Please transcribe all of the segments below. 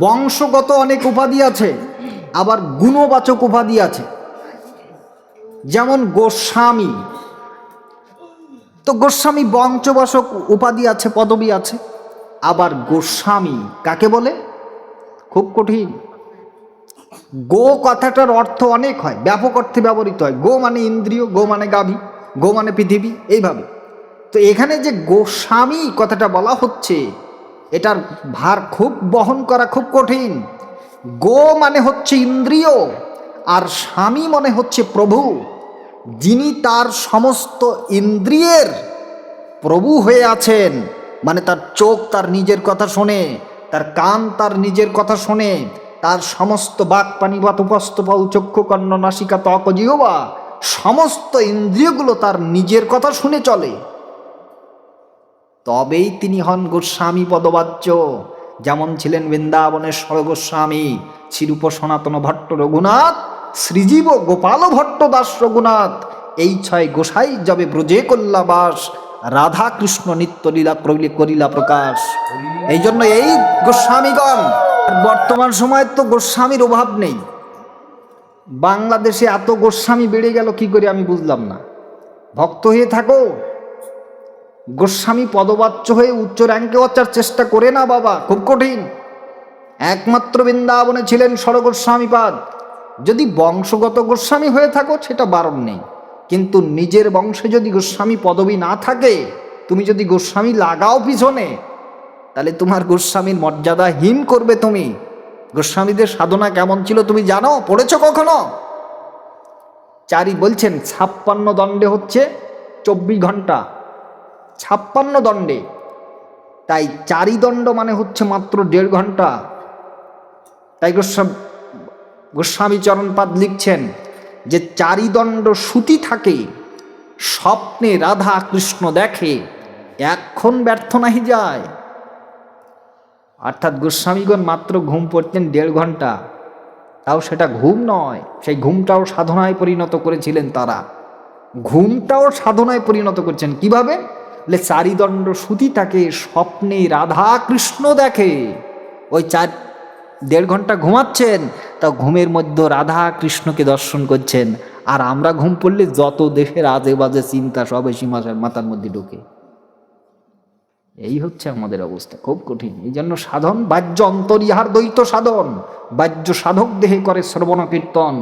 বংশগত অনেক উপাধি আছে, আবার গুণবাচক উপাধি আছে। যেমন গোস্বামী। তো গোস্বামী বংশবাসক উপাধি আছে, পদবী আছে, আবার গোস্বামী কাকে বলে? খুব কঠিন। গো কথাটার অর্থ অনেক হয়, ব্যাপক অর্থে ব্যবহৃত হয়। গো মানে ইন্দ্রিয়, গো মানে গাভী, গো মানে পৃথিবী, এইভাবে। তো এখানে যে গোস্বামী কথাটা বলা হচ্ছে এটার ভার খুব বহন করা খুব কঠিন। গো মানে হচ্ছে ইন্দ্রিয়, আর স্বামী মানে হচ্ছে প্রভু। যিনি তার সমস্ত ইন্দ্রিয়ের প্রভু হয়ে আছেন মানে তার চোখ তার নিজের কথা শোনে, তার কান তার নিজের কথা শোনে, তার সমস্ত বাক পানিবাত উপস্থ পাউ চক্ষু কর্ণ, নাসিকা ত্বক জিহবা, সমস্ত ইন্দ্রিয়গুলো তার নিজের কথা শুনে চলে। তবেই তিনি হন গোস্বামী পদবাচ্য। যেমন ছিলেন বৃন্দাবনের স্বর্গস্বামী শ্রীরূপ সনাতন ভট্ট রঘুনাথ, শ্রীজীব গোপাল ভট্ট দাস রঘুনাথ। এই ছয় গোসাই যাবে ব্রজে কল্লা বাস রাধা কৃষ্ণ নিত্য লীলা করিলা প্রকাশ। এই জন্য এই গোস্বামীগণ, বর্তমান সময়ে তো গোস্বামীর অভাব নেই। বাংলাদেশে এত গোস্বামী বেড়ে গেল, কি করে আমি বুঝলাম না। ভক্ত হয়ে থাকো। গোস্বামী পদবাচ্য হয়ে উচ্চ র্যাঙ্কে ওচার চেষ্টা করে না বাবা, খুব কঠিন। একমাত্র বৃন্দাবনে ছিলেন স্বরগোস্বামীপাদ। যদি বংশগত গোস্বামী হয়ে থাকো, সেটা বারণ নেই। কিন্তু নিজের বংশে যদি গোস্বামী পদবী না থাকে, তুমি যদি গোস্বামী লাগাও পিছনে, তাহলে তোমার গোস্বামীর মর্যাদা হীন করবে তুমি। গোস্বামীদের সাধনা কেমন ছিল তুমি জানো? পড়েছো কখনো? চারি বলছেন, ছাপ্পান্ন দণ্ডে হচ্ছে চব্বিশ ঘণ্টা। ছাপ্পান্ন দণ্ডে। তাই চারি দণ্ড মানে হচ্ছে মাত্র দেড় ঘণ্টা তাই গোস্বামী চরণপাদ লিখছেন যে চারি দণ্ড সুতি থাকে, স্বপ্নে রাধা কৃষ্ণ দেখে এক্ষণ ব্যর্থ নাহি যায়। অর্থাৎ গোস্বামীগণ মাত্র ঘুম পড়তেন দেড় ঘণ্টা তাও সেটা ঘুম নয়, সেই ঘুমটাও সাধনায় পরিণত করেছিলেন তারা। ঘুমটাও সাধনায় পরিণত করছেন। কীভাবে? বলে চারিদণ্ড সুতি তাকে স্বপ্নে রাধা কৃষ্ণ দেখে। ওই চার, দেড় ঘণ্টা ঘুমাচ্ছেন, তা ঘুমের মধ্যে রাধা কৃষ্ণকে দর্শন করছেন। আর আমরা ঘুম পড়লে যত দেশের আজে বাজে চিন্তা সব এসে মাসের মাথার মধ্যে ঢোকে। এই হচ্ছে আমাদের অবস্থা, খুব কঠিন। এই জন্য সাধন, বাহ্য অন্তর ইহার দ্বৈত সাধন। বাহ্য সাধক দেহে করে শ্রবণ কীর্তন,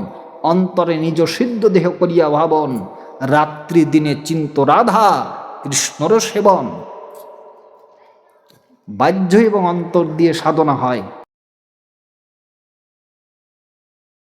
অন্তরে নিজ সিদ্ধ দেহ করিয়া ভাবন। রাত্রি দিনে চিন্ত রাধা কৃষ্ণর সেবন। বাহ্য এবং অন্তর দিয়ে সাধনা হয়।